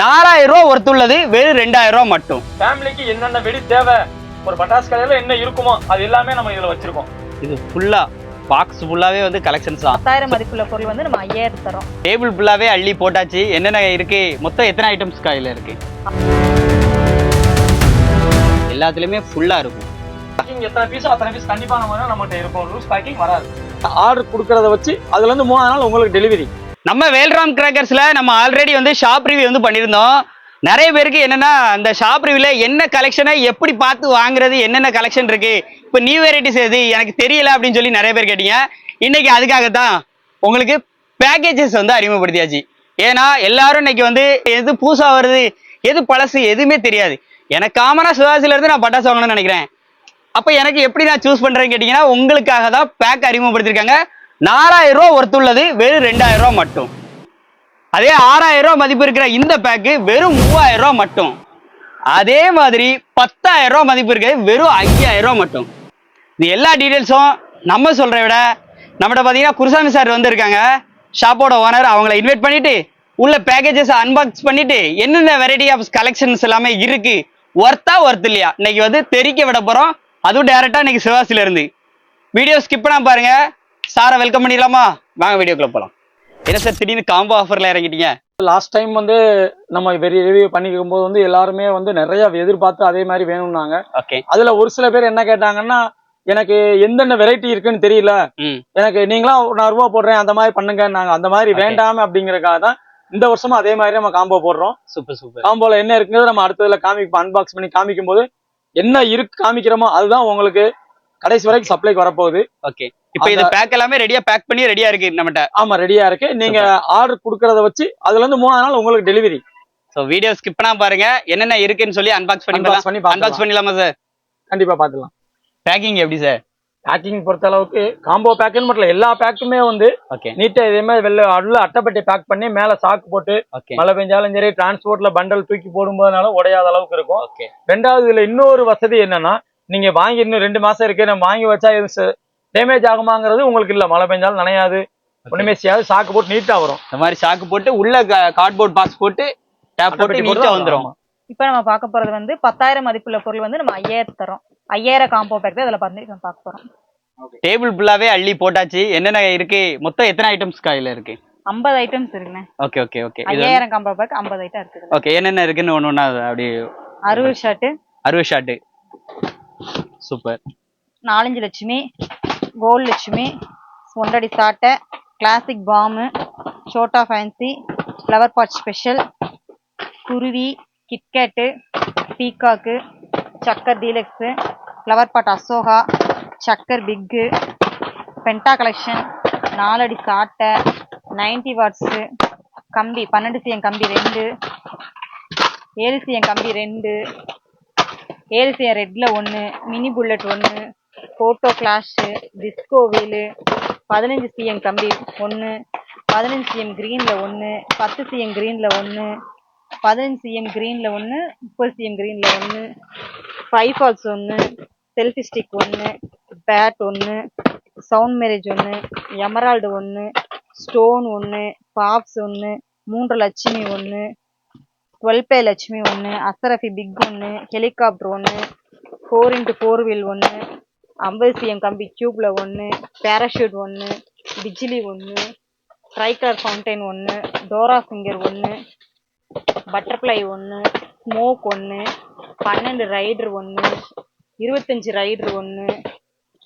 நாலாயிரம் ரூபா ஒருத்துள்ளது வெறும் ரெண்டாயிரம் ரூபா மட்டும். ஃபேமிலிக்கு என்னென்ன வெடி தேவை ஒரு பட்டாசு கடையில என்ன இருக்குமோ அது எல்லாமே நம்ம இதுல வச்சிருக்கோம். இது ஃபுல்லா பாக்ஸ் ஃபுல்லாவே வந்து கலெக்ஷன்ஸ் தான். பத்தாயிரம் மதிப்புள்ள பொருள் வந்து நம்ம ஐயாயிரம் தரோம் டேபிள் ஃபுல்லாவே அள்ளி போட்டாச்சு. என்னென்ன இருக்கு? மொத்தம் எத்தனை ஐட்டம்ஸ் கையில இருக்கு? எல்லாத்துலயுமே ஃபுல்லா இருக்கும். எத்தனை பீஸோ அத்தனை பீஸ் கண்டிப்பா நம்ம நம்மகிட்ட இருக்கும். லூஸ் பேக்கிங் வராது. ஆர்டர் கொடுக்கறத வச்சு அதுல இருந்து மூணாவது நாள் உங்களுக்கு டெலிவரி நம்ம வேல்ராம் கிராக்கர்ஸ்ல நம்ம ஆல்ரெடி வந்து ஷாப் ரிவ்யூ வந்து பண்ணியிருந்தோம். நிறைய பேருக்கு என்னன்னா அந்த ஷாப் ரிவியூல என்ன கலெக்ஷனை எப்படி பார்த்து வாங்குறது என்னென்ன கலெக்ஷன் இருக்கு? இப்போ நியூ வெரைட்டிஸ் எது? எனக்கு தெரியல அப்படின்னு சொல்லி நிறைய பேர் கேட்டீங்க. இன்னைக்கு அதுக்காகத்தான் உங்களுக்கு பேக்கேஜஸ் வந்து அறிமுகப்படுத்தியாச்சு. ஏன்னா எல்லாரும் இன்னைக்கு வந்து எது பூசா வருது எது பழசு எதுவுமே தெரியாது. எனக்கு காமனா சிவாசில இருந்து நான் பட்டாசு வாங்கணும்னு நினைக்கிறேன். அப்ப எனக்கு எப்படி நான் சூஸ் பண்றேன்னு கேட்டீங்கன்னா உங்களுக்காக தான் பேக் அறிமுகப்படுத்திருக்காங்க நாலாயிரம் ரூபா ஒருத்துள்ளது வெறும் ரெண்டாயிரம் ரூபா மட்டும். அதே ஆறாயிரம் ரூபா மதிப்பு இருக்கிற இந்த பேக்கு வெறும் மூவாயிரம் ரூபா மட்டும். அதே மாதிரி பத்தாயிரம் ரூபா மதிப்பு இருக்கிறது வெறும் ஐயாயிரம் ரூபா மட்டும். இது எல்லா டீடைல்ஸும் நம்ம சொல்கிறத விட நம்மகிட்ட பார்த்தீங்கன்னா குருசாமி சார் வந்திருக்காங்க. ஷாப்போட ஓனர் அவங்கள இன்வைட் பண்ணிட்டு உள்ள பேக்கேஜஸ் அன்பாக்ஸ் பண்ணிட்டு என்னென்ன வெரைட்டி ஆஃப் கலெக்ஷன்ஸ் எல்லாமே இருக்கு ஒர்த்தா ஒர்த் இல்லையா? இன்னைக்கு வந்து தெரிக்க விட போறோம். அதுவும் டேரக்டா இன்னைக்கு சிவாசில இருந்து வீடியோ ஸ்கிப் பண்ணாம பாருங்க. சாரை வெல்கம் பண்ணிடலாமா? வாங்க வீடியோக்குள்ள போலாம். என்ன சார் திடீர்னு காம்போ ஆஃபர்ல இறங்கிட்டீங்க? லாஸ்ட் டைம் வந்து நம்ம ரிவ்யூ பண்ணிக்கும் போது வந்து எல்லாருமே வந்து நிறைய எதிர்பார்த்து அதே மாதிரி வேணும்னாங்க. ஓகே அதுல ஒரு சில பேர் என்ன கேட்டாங்கன்னா எனக்கு எந்தென்ன வெரைட்டி இருக்குன்னு தெரியல. எனக்கு நீங்களா நான் ரூபா போடுறேன் அந்த மாதிரி பண்ணுங்க நாங்க அந்த மாதிரி. வேண்டாம அப்படிங்கறக்காக தான் இந்த வருஷமும் அதே மாதிரி நம்ம காம்போ போடுறோம். சூப்பர் சூப்பர் காம்போல என்ன இருக்குங்கிறது நம்ம அடுத்ததுல காமிப்போம் அன்பாக்ஸ் பண்ணி காமிக்கும் போது என்ன இருக்கு காமிக்கிறோமோ அதுதான் உங்களுக்கு கடைசி வரைக்கும் சப்ளைக்கு வரப்போகுது. ஓகே இப்போ இது பேக் எல்லாமே ரெடியா பேக் பண்ணி ரெடியா இருக்கு நம்மகிட்ட. ஆமா ரெடியா இருக்கு. நீங்க ஆர்டர் கொடுக்கறத வச்சு அதுல இருந்து மூணாவது நாள் உங்களுக்கு டெலிவரி சோ வீடியோ ஸ்கிப் பண்ணாம பாருங்க. என்னென்ன இருக்குன்னு சொல்லி அன்பாக்ஸ் பண்ணி பண்ணி அன்பாக்ஸ். பண்ணிடலாமா சார் கண்டிப்பா பாத்துக்கலாம் பேக்கிங் எப்படி சார் பேக்கிங் பொறுத்த அளவுக்கு காம்போ பேக்குன்னு மட்டும் எல்லா பேக்குமே வந்து ஓகே நீட்டா இதே மாதிரி வெளில உள்ள அட்டைப்பட்டி பேக் பண்ணி மேல சாக்கு போட்டு மழை பெஞ்சாலும் சரி டிரான்ஸ்போர்ட்ல பண்டல் தூக்கி போடும்போதுனால உடையாத அளவுக்கு இருக்கும். ஓகே ரெண்டாவது இதுல இன்னொரு வசதி என்னன்னா நீங்க வாங்கி இன்னும் ரெண்டு மாசம் இருக்கு நம்ம வாங்கி வச்சா டேமேஜ் ஆகுமாங்கிறது உங்களுக்கு இல்ல. மழை பெஞ்சாலும் நனையாது. ஒண்ணுமே செய்யாது. சாக்கு போட்டு நீட்டா வரும். இந்த மாதிரி சாக்கு போட்டு உள்ள கார்ட்போர்ட் பாக்ஸ் போட்டு டேப் போட்டு நீட்டா ஆமா. இப்போ நம்ம பார்க்க போறது வந்து பத்தாயிரம் மதிப்புள்ள பொருள் வந்து நம்ம ஐயாயிரம் தரோம் ஐயாயிரம் காம்போ பேக் தான் இதில் பார்த்து நம்ம பார்க்க போறோம். டேபிள் ஃபுல்லாவே அள்ளி போட்டாச்சு. என்னென்ன இருக்கு? மொத்தம் எத்தனை ஐட்டம்ஸ் கையில இருக்கு? ஐம்பது ஐட்டம்ஸ் இருக்குண்ணே. ஓகே ஓகே ஓகே ஐயாயிரம் காம்போ பேக் ஐம்பது ஐட்டம் இருக்குது ஓகே என்னென்ன இருக்குன்னு ஒன்று ஒன்றா அப்படி அறுபது ஷர்ட்டு. அறுபது ஷாட்டு சூப்பர் நாலஞ்சு லட்சுமி. கோல் லட்சுமி ஒன்றடி சாட்டை கிளாசிக் பாமு சோட்டா ஃபேன்சி ஃப்ளவர் பாட் ஸ்பெஷல் குருவி கிட்கேட்டு பீகாக்கு சக்கர் டீலக்ஸு ஃப்ளவர் பாட் அசோகா சக்கர் பிக்கு பென்டா கலெக்ஷன் நாலடி சாட்டை நைன்டி வாட்ஸு கம்பி பன்னெண்டு சிஎம் கம்பி ரெண்டு ஏழு சிஎம் கம்பி ரெண்டு ஏழு சிஎம் ரெட்டில் ஒன்று மினி புல்லட் ஒன்று ஃபோட்டோ கிளாஷு டிஸ்கோ பதினஞ்சு சிஎம் கம்பி ஒன்று பதினஞ்சு சிஎம் க்ரீனில் ஒன்று பத்து சிஎம் க்ரீனில் ஒன்று பதினஞ்சு சிஎம் க்ரீனில் ஒன்று முப்பது சிஎம் க்ரீனில் ஒன்று ஃபைவ் ஃபால்ஸ் ஒன்று செல்ஃபி ஸ்டிக் ஒன்று பேட் ஒன்று சவுண்ட் மேரேஜ் ஒன்று எமரால்டு ஒன்று ஸ்டோன் ஒன்று பாப்ஸ் ஒன்று மூன்று லட்சுமி ஒன்று டுவெல் பே லட்சுமி ஒன்று அசரஃபி பிக் ஒன்று ஹெலிகாப்டர் ஒன்று ஃபோர் இன்ட்டு ஃபோர் வீல் ஒன்று ஐம்பது சிஎம் கம்பி டியூப்ல ஒன்று பேராஷூட் ஒன்று பிஜிலி ஒன்று ட்ரைகலர் ஃபவுண்டைன் ஒன்று டோரா ஃபிங்கர் ஒன்று பட்டர்ஃப்ளை ஒன்று ஸ்மோக் ஒன்று பன்னெண்டு ரைடர் ஒன்று இருபத்தஞ்சு ரைடர் ஒன்று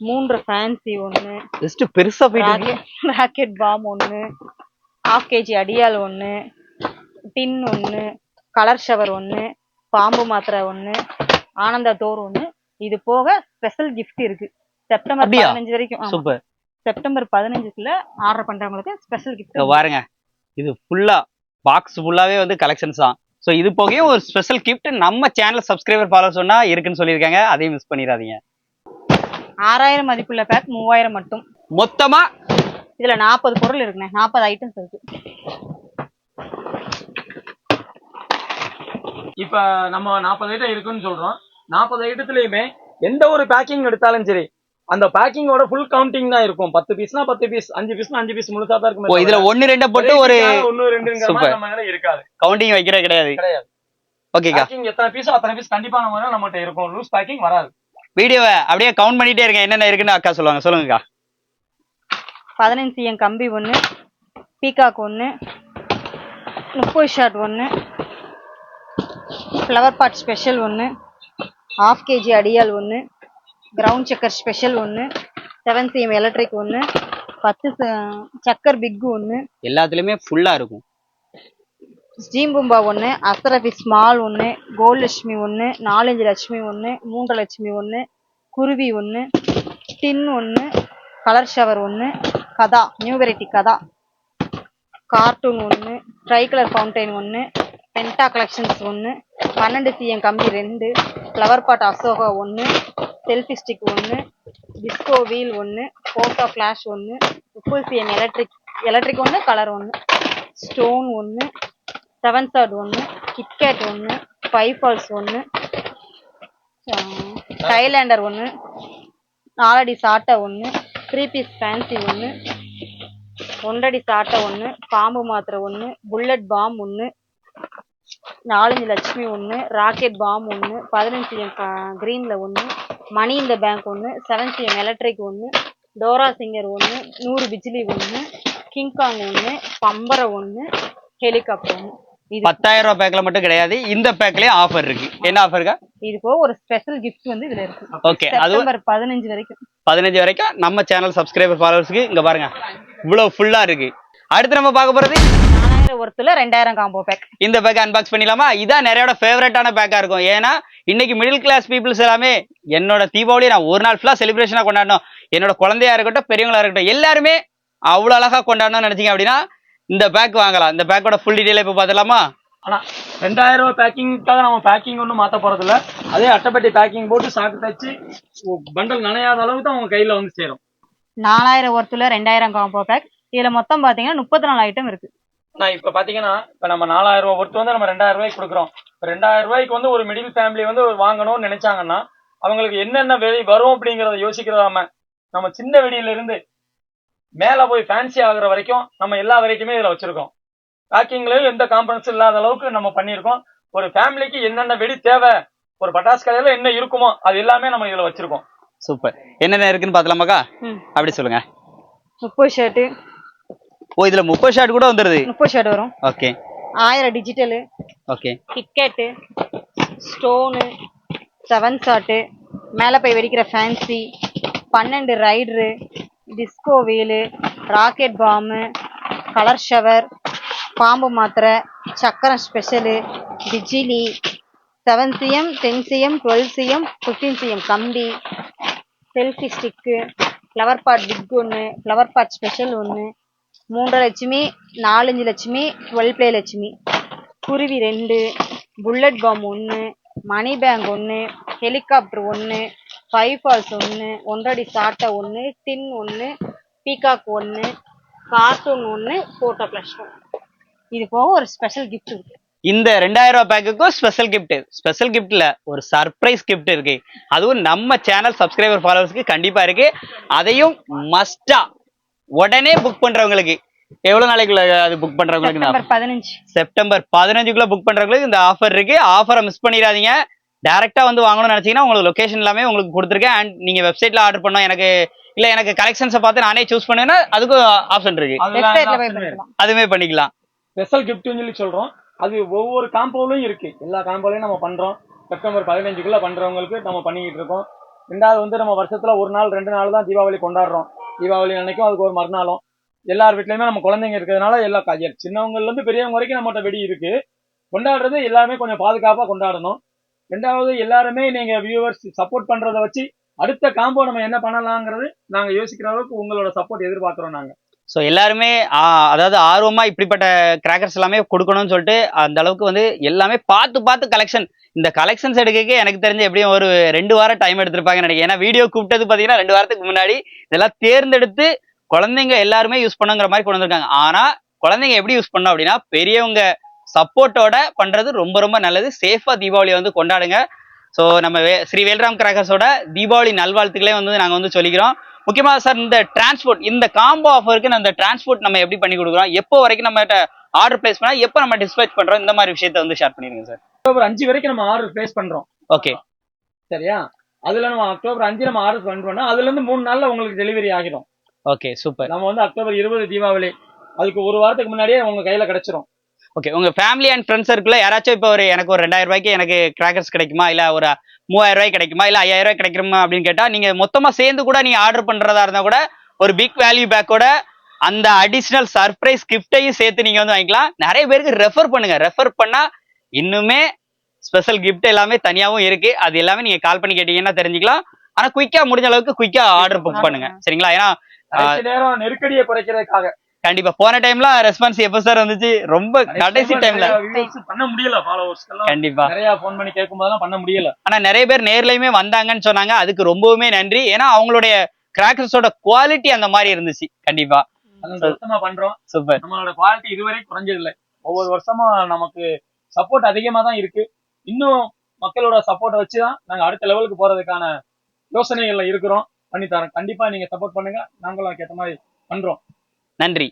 மூன்று ஃபேன்சி ஒன்று ஜஸ்ட் பெருசா போயிட்டு. ராக்கெட் பாம் ஒன்று ஹாஃப் கேஜி அடியால் ஒன்று டின் ஒன்று கலர் ஷவர் ஒன்று பாம்பு மாத்திரை ஒன்று ஆனந்தா டோர் ஒன்று இது போக ஸ்பெஷல் gift இருக்கு. செப்டம்பர்? பதினஞ்சு வரைக்கும். சூப்பர் செப்டம்பர் பதினஞ்சுக்குள்ள ஆர்டர் பண்றவங்களுக்கு ஸ்பெஷல் கிஃப்ட் பாருங்க. இது ஃபுல்லா பாக்ஸ் ஃபுல்லாவே வந்து கலெக்ஷன்ஸ் தான். ஸோ இது போகையும் ஒரு ஸ்பெஷல் கிஃப்ட் நம்ம சேனல் சப்ஸ்கிரைபர் ஃபாலோ சொன்னா இருக்குன்னு சொல்லியிருக்காங்க. அதையும் மிஸ் பண்ணிடாதீங்க. ஆறாயிரம் மதிப்புள்ள பேக் மூவாயிரம் மட்டும். மொத்தமா? இதுல நாற்பது பொருள் இருக்குண்ணே. நாற்பது ஐட்டம்ஸ் இருக்கு. இப்ப நம்ம நாற்பது ஐட்டம் இருக்குன்னு சொல்றோம். நாற்பது ஐட்டத்துலயுமே எந்த ஒரு பேக்கிங் எடுத்தாலும் சரி அந்த பேக்கிங்கோட ஃபுல் கவுண்டிங் தான் இருக்கும். பத்து பீஸ்னா பத்து பீஸ் அஞ்சு பீஸ்னா அஞ்சு பீஸ் முழுசா தான் இருக்கும் இதுல ஒன்னு ரெண்ட போட்டு ஒரு ஒன்னு ரெண்டுங்கிற Super. மாதிரி நம்ம இதுல இருக்காது. கவுண்டிங் வைக்கிற கிடையாது. கிடையாது. ஓகேக்கா பேக்கிங் எத்தனை பீஸோ அத்தனை பீஸ் கண்டிப்பா நம்ம நம்மகிட்ட இருக்கும். லூஸ் பேக்கிங் வராது. வீடியோவை அப்படியே கவுண்ட் பண்ணிட்டே இருங்க என்னென்ன இருக்குன்னு அக்கா சொல்லுவாங்க. சொல்லுங்கக்கா பதினஞ்சு என் கம்பி ஒன்று பீகாக் ஒன்று முப்பது ஷார்ட் ஒன்று ஃப்ளவர் பாட் ஸ்பெஷல் ஒன்று ஹாஃப் கேஜி அடியால் ஒன்று கிரவுண்ட் சக்கர் ஸ்பெஷல் ஒன்று செவன் சிஎம் எலக்ட்ரிக் ஒன்று பத்து சக்கர் பிக்கு ஒன்று எல்லாத்துலயுமே ஃபுல்லா இருக்கும். ஸ்டீம் பூம்பா ஒன்று அசரபி ஸ்மால் ஒன்று கோல்ட் லட்சுமி ஒன்று நாலஞ்சு லட்சுமி ஒன்று மூன்று லட்சுமி ஒன்று குருவி ஒன்று டின் ஒன்று கலர் ஷவர் ஒன்று கதா நியூ வெரைட்டி கதா கார்ட்டூன் ஒன்று ட்ரை கலர் ஃபவுண்டைன் ஒன்று பென்டா கலெக்ஷன்ஸ் ஒன்று பன்னெண்டு சிஎம் கம்பி ரெண்டு ஃப்ளவர் பாட் அசோகா ஒன்று செல்ஃபி ஸ்டிக் ஒன்று டிஸ்கோ வீல் ஒன்று ஃபோட்டோ ஃப்ளாஷ் ஒன்று ஃபுல் சிஎம் எலக்ட்ரிக் எலக்ட்ரிக் ஒன்று கலர் ஒன்று ஸ்டோன் ஒன்று செவன் சார்ட் ஒன்று கிட்கேட் ஒன்று ஃபைவ் ஃபால்ஸ் ஒன்று டைலாண்டர் ஒன்று நாலடி சாட்டை ஒன்று த்ரீ பீஸ் ஃபேன்சி ஒன்று ஒன்றடி சாட்டை ஒன்று பாம்பு மாத்திரை ஒன்று புல்லட் பாம் ஒன்று நாலஞ்சு லட்சுமி ஒன்று ராக்கெட் பாம் ஒன்று பதினஞ்சு எம் க்ரீனில் ஒன்று மணி இந்த பேங்க் ஒன்று செவன் சிஎம் எலக்ட்ரிக் ஒன்று டோரா சிங்கர் ஒன்று நூறு பிஜிலி ஒன்று கிங்காங் ஒன்று பம்பரை ஒன்று ஹெலிகாப்டர் ஒன்று இது பத்தாயிரம் ரூபாய் பேக்ல மட்டும் கிடையாது இந்த பேக்லயும் ஆஃபர் இருக்கு. என்ன ஆஃபர்க்கா இது போக ஒரு ஸ்பெஷல் கிஃப்ட் வந்து இதுல இருக்கு. ஓகே அது பதினஞ்சு வரைக்கும். பதினஞ்சு வரைக்கும் நம்ம சேனல் சப்ஸ்கிரைபர் ஃபாலோவர்ஸ்க்கு இங்க பாருங்க இவ்வளவு ஃபுல்லா இருக்கு. அடுத்து நம்ம பார்க்க போறது ஒருத்துல ரெண்டாயிரம் காம்போ பேக் இந்த பேக் அன்பாக்ஸ் பண்ணிடலாமா? இதான் நிறையோட ஃபேவரட்டான பேக்கா இருக்கும். ஏன்னா இன்னைக்கு மிடில் கிளாஸ் பீப்புள்ஸ் எல்லாமே என்னோட தீபாவளி நான் ஒரு நாள் ஃபுல்லா செலிப்ரேஷனா கொண்டாடணும். என்னோட குழந்தையா இருக்கட்டும் பெரியவங்களா இருக்கட்டும் எல்லாருமே அவ்வளவு அழகா கொண்டாடணும்னு நினைச்சீங்க அப்படின்னா இந்த பேக் வாங்கலாம். இந்த பேக்கோட ஃபுல் டீடைல் இப்போ பார்த்துலாமா ஆனா ரெண்டாயிரம் ரூபாய் பேக்கிங்காக நம்ம பேக்கிங் ஒன்றும் மாத்த போறது இல்ல அதே அட்டைப்பட்டி பேக்கிங் போட்டு சாக்கு தச்சு பண்டல் நனையாத அளவுக்கு தான் உங்க கையில வந்து சேரும். நாலாயிரம் ஒருத்துல ரெண்டாயிரம் காம்போ பேக் இதுல மொத்தம் பாத்தீங்கன்னா முப்பத்தி நாலு ஐட்டம் இருக்கு. நான் இப்ப பாத்தீங்கன்னா இப்ப நம்ம நாலாயிரம் ரூபாய் ஒருத்தர் வந்து நம்ம ரெண்டாயிரம் ரூபாய்க்கு கொடுக்குறோம். இப்ப ரெண்டாயிரம் ரூபாய்க்கு வந்து ஒரு மிடில் ஃபேமிலி வந்து வாங்கணும்னு நினைச்சாங்கன்னா அவங்களுக்கு என்னென்ன வெடி வரும் அப்படிங்கறத யோசிக்கிறதாம நம்ம சின்ன வெடியில இருந்து மேல போய் ஃபேன்சி ஆகுற வரைக்கும் நம்ம எல்லா வெரைட்டியுமே இதுல வச்சிருக்கோம். பேக்கிங்லயும் எந்த காம்பனன்ஸும் இல்லாத அளவுக்கு நம்ம பண்ணியிருக்கோம். ஒரு ஃபேமிலிக்கு என்னென்ன வெடி தேவை ஒரு பட்டாசு கடையில என்ன இருக்குமோ அது எல்லாமே நம்ம இதுல வச்சிருக்கோம். சூப்பர் என்னென்ன இருக்குன்னு பார்த்துலாமாக்கா ம். அப்படி சொல்லுங்க. முப்பது ஷர்ட்டு ஓ இதுல முப்பது ஷாட் கூட வந்துருது. முப்பது ஷர்ட் வரும். ஓகே. ஆயிரம் digital. Okay. KitKat stone seven shot மேலே போய் வெடிக்கிற ஃபேன்சி பன்னெண்டு ரைடரு டிஸ்கோ வீலு ராக்கெட் பாம்பு கலர் ஷவர் பாம்பு மாத்திரை சக்கரம் ஸ்பெஷலு பிஜிலி seven CM ten CM twelve CM fifteen CM கம்பி selfie stick flower pot big ஒன்று ஃப்ளவர் பாட் ஸ்பெஷல் ஒன்று மூன்றரை லட்சுமி நாலஞ்சு லட்சுமி டுவெல் ப்ளே லட்சுமி. குருவி ரெண்டு புல்லட் பாம் ஒன்று மணி பேங்க் ஒன்று ஹெலிகாப்டர் ஒன்று ஃபைவ் ஃபால்ஸ் ஒன்று ஒன்றடி சாட்டை ஒன்று டின் ஒன்று பீகாக் ஒன்று கார்ட்டூன் ஒன்று ஃபோட்டோ ஃப்ளாஷ் இது போக ஒரு ஸ்பெஷல் கிஃப்ட் இருக்கு. இந்த ரெண்டாயிரம் ரூபாய் பேக்குக்கும் ஸ்பெஷல் கிஃப்ட் ஸ்பெஷல் கிஃப்ட்ல ஒரு சர்ப்ரைஸ் கிஃப்ட் இருக்கு. அதுவும் நம்ம சேனல் சப்ஸ்கிரைபர் ஃபாலோவர்ஸ்க்கு கண்டிப்பா இருக்கு. அதையும் மஸ்டா உடனே புக் பண்றவங்களுக்கு. எவ்வளவு நாளைக்குள்ள அது புக் பண்றவங்களுக்கு பதினஞ்சு. செப்டம்பர் பதினஞ்சுக்குள்ள புக் பண்றவங்களுக்கு இந்த ஆஃபர் இருக்கு. ஆஃபரை மிஸ் பண்ணிடாதீங்க. டைரக்டா வந்து வாங்கணும்னு நினைச்சீங்கன்னா உங்களுக்கு லொகேஷன் எல்லாமே உங்களுக்கு கொடுத்துருக்கேன். அண்ட் நீங்க வெப்சைட்ல ஆர்டர் பண்ணோம் எனக்கு இல்ல எனக்கு கலெக்ஷன்ஸை பார்த்து நானே சூஸ் பண்ணுவேன்னா அதுக்கும் ஆப்ஷன் இருக்கு. அதுவுமே பண்ணிக்கலாம். ஸ்பெஷல் கிஃப்ட்னு சொல்லி சொல்றோம். அது ஒவ்வொரு காம்போலையும் இருக்கு. எல்லா காம்போலையும் நம்ம பண்றோம். செப்டம்பர் பதினஞ்சுக்குள்ள பண்றவங்களுக்கு நம்ம பண்ணிக்கிட்டு இருக்கோம். ரெண்டாவது வந்து நம்ம வருஷத்துல ஒரு நாள் ரெண்டு நாள் தான் தீபாவளி கொண்டாடுறோம். தீபாவளி அன்னைக்கும் அதுக்கு ஒரு மறுநாளும். எல்லார் வீட்லயுமே நம்ம குழந்தைங்க இருக்கிறதுனால எல்லா காய்கறி சின்னவங்கல இருந்து பெரியவங்க வரைக்கும் நம்மகிட்ட வெடி இருக்கு. கொண்டாடுறது எல்லாமே கொஞ்சம் பாதுகாப்பா கொண்டாடணும். ரெண்டாவது எல்லாருமே நீங்க வியூவர்ஸ் சப்போர்ட் பண்றதை வச்சு அடுத்த காம்போ நம்ம என்ன பண்ணலாங்கிறது நாங்க யோசிக்கிற அளவுக்கு உங்களோட சப்போர்ட் எதிர்பார்க்கிறோம் நாங்க. ஸோ எல்லாருமே அதாவது ஆர்வமா இப்படிப்பட்ட கிராக்கர்ஸ் எல்லாமே கொடுக்கணும்னு சொல்லிட்டு அந்த அளவுக்கு வந்து எல்லாமே பார்த்து பார்த்து கலெக்ஷன் இந்த கலெக்ஷன்ஸ் எடுக்க எனக்கு தெரிஞ்சு எப்படியும் ஒரு ரெண்டு வாரம் டைம் எடுத்திருப்பாங்கன்னு நினைக்கிறேன். ஏன்னா வீடியோ கூப்பிட்டது பார்த்தீங்கன்னா ரெண்டு வாரத்துக்கு முன்னாடி இதெல்லாம் தேர்ந்தெடுத்து குழந்தைங்க எல்லாருமே யூஸ் பண்ணுங்கிற மாதிரி கொண்டு வந்திருக்காங்க. ஆனால் குழந்தைங்க எப்படி யூஸ் பண்ணோம் அப்படின்னா பெரியவங்க சப்போர்ட்டோட பண்ணுறது ரொம்ப ரொம்ப நல்லது. சேஃபாக தீபாவளியை வந்து கொண்டாடுங்க. ஸோ நம்ம வே- ஸ்ரீ வேல்ராம் கிராக்கர்ஸோட தீபாவளி நல்வாழ்த்துக்களே வந்து நாங்கள் வந்து சொல்லிக்கிறோம். முக்கியமாக சார் இந்த டிரான்ஸ்போர்ட் இந்த காம்போ ஆஃபருக்கு அந்த டிரான்ஸ்போர்ட் நம்ம எப்படி பண்ணி கொடுக்குறோம்? எப்போ வரைக்கும் நம்ம ஆர்டர் பிளேஸ் பண்ணால் எப்போ நம்ம டிஸ்பேச் பண்ணுறோம் இந்த மாதிரி விஷயத்த வந்து ஷேர் பண்ணிடுங்க சார் அக்டோபர் அஞ்சு வரைக்கும் நம்ம ஆர்டர் பிளேஸ் பண்றோம். ஓகே சரியா? அதுல நம்ம அக்டோபர் அஞ்சு நம்ம ஆர்டர் பண்றோம்னா அதுல இருந்து மூணு நாள்ல உங்களுக்கு டெலிவரி ஆகிடும். ஓகே சூப்பர் நம்ம வந்து அக்டோபர் இருபது தீபாவளி. அதுக்கு ஒரு வாரத்துக்கு முன்னாடியே உங்க கையில கிடைச்சிரும். ஓகே உங்க ஃபேமிலி அண்ட் ஃப்ரெண்ட்ஸ் சர்க்கிள் யாராச்சும் இப்போ ஒரு எனக்கு ஒரு ரெண்டாயிரம் ரூபாய்க்கு எனக்கு கிராக்கர்ஸ் கிடைக்குமா? இல்ல ஒரு மூவாயிரம் ரூபாய்க்கு கிடைக்குமா? இல்ல ஐயாயிரம் ரூபாய் கிடைக்குமா? அப்படின்னு கேட்டா நீங்க மொத்தமா சேர்ந்து கூட நீங்க ஆர்டர் பண்றதா இருந்தா கூட ஒரு பிக் வேல்யூ பேக்கோட அந்த அடிஷனல் சர்ப்ரைஸ் கிஃப்டையும் சேர்த்து நீங்க வந்து வாங்கிக்கலாம். நிறைய பேருக்கு ரெஃபர் பண்ணுங்க. ரெஃபர் பண்ணா இன்னுமே ஸ்பெஷல் கிஃப்ட் எல்லாமே தனியாவும் இருக்கு. அது எல்லாமே நீங்க கால் பண்ணி கேட்டீங்கன்னா தெரிஞ்சுக்கலாம். ஆனா குயிக்கா முடிஞ்ச அளவுக்கு குயிக்கா ஆர்டர் புக் பண்ணுங்க. சரிங்களா? ஏன்னா நேரம் நெருக்கடியை குறைக்கிறதுக்காக. கண்டிப்பா. போன டைம்ல ரெஸ்பான்ஸ் எப்போ சார் வந்துச்சு? ரொம்ப கடைசி டைம்ல பண்ண முடியல கண்டிப்பா. நிறைய ஃபோன் பண்ணி கேட்கும் போதெல்லாம் பண்ண முடியல. ஆனா நிறைய பேர் நேர்லயுமே வந்தாங்கன்னு சொன்னாங்க. அதுக்கு ரொம்பவுமே நன்றி. ஏன்னா அவங்களுடைய கிராக்கர்ஸோட குவாலிட்டி அந்த மாதிரி இருந்துச்சு. கண்டிப்பா. வருஷமா பண்றோம். சூப்பர் நம்மளோட குவாலிட்டி இதுவரை குறைஞ்சது இல்லை ஒவ்வொரு வருஷமும் நமக்கு சப்போர்ட் அதிகமாக தான் இருக்கு. இன்னும் மக்களோட சப்போர்ட்டை வச்சு தான் நாங்கள் அடுத்த லெவலுக்கு போகிறதுக்கான யோசனைகளில் இருக்கிறோம். பண்ணித்தரோம் தரோம் நீங்கள் சப்போர்ட் பண்ணுங்கள் நாங்களும் அதுக்கேற்ற மாதிரி பண்ணுறோம் நன்றி.